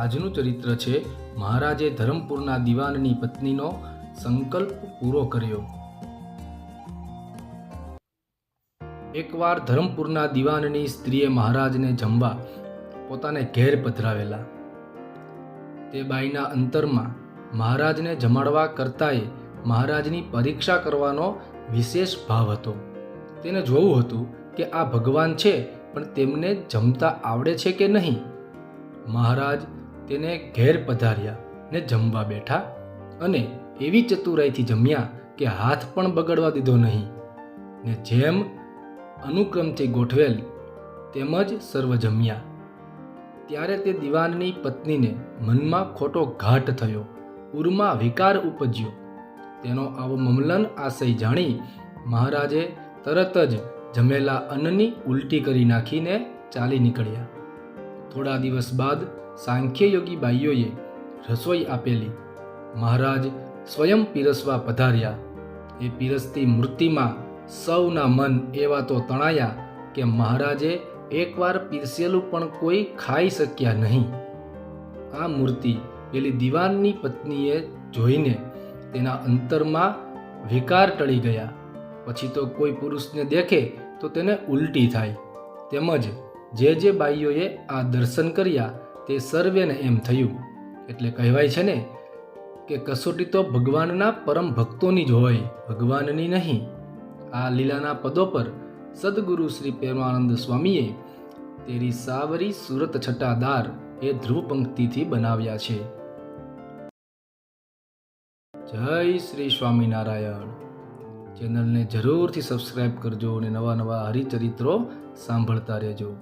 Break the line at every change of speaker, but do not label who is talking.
આજનું ચરિત્ર છે મહારાજે ધરમપુરના દિવાનની પત્નીનો સંકલ્પ પૂરો કર્યો. એકવાર ધરમપુરના દિવાનની સ્ત્રીએ મહારાજને જમવા પોતાને ઘેર પધરાવેલા. તે બાઈના અંતરમાં મહારાજને જમાડવા કરતાંય મહારાજની પરીક્ષા કરવાનો વિશેષ ભાવ હતો. તેને જોવું હતું કે આ ભગવાન છે, પણ તેમને જમતા આવડે છે કે નહીં? મહારાજ તેને ઘેર પધાર્યા ને જમવા બેઠા અને એવી ચતુરાઈથી જમ્યા કે હાથ પણ બગડવા દીધો નહીં. ને જેમ અનુક્રમથી ગોઠવેલ તેમજ સર્વ જમ્યા ત્યારે તે દિવાનની પત્નીને મનમાં ખોટો ઘાટ થયો. ઉરમાં વિકાર ઉપજ્યો. તેનો આવો મમલન આશય જાણી મહારાજે તરત જ જમેલા અન્નની ઉલટી કરી નાખીને ચાલી નીકળ્યા. થોડા દિવસ બાદ સાંખ્યયોગી બાઈઓએ રસોઈ આપેલી. મહારાજ સ્વયં પીરસવા પધાર્યા. એ પીરસતી મૂર્તિમાં સૌના મન એવા તો તણાયા કે મહારાજે એકવાર પીરસેલું પણ કોઈ ખાઈ શક્યા નહીં. આ મૂર્તિ પેલી દિવાનની પત્નીએ જોઈને તેના અંતરમાં વિકાર ટળી ગયા. પછી તો કોઈ પુરુષને દેખે તો તેને ઉલટી થાય. તેમજ જે જે બાઈઓએ આ દર્શન કર્યા તે સર્વેને એમ થયું. એટલે કહેવાય છે ને કે કસોટી તો ભગવાનના પરમ ભક્તોની જ હોય, ભગવાનની નહીં. આ લીલાના પદો પર સદગુરુ શ્રી પ્રેમાનંદ સ્વામીએ તેરી સાવરી સુરત છટાદાર એ ધ્રુવ પંક્તિથી બનાવ્યા છે. જય શ્રી સ્વામિનારાયણ. ચેનલને જરૂરથી સબસ્ક્રાઇબ કરજો અને નવા નવા હરિચરિત્રો સાંભળતા રહેજો.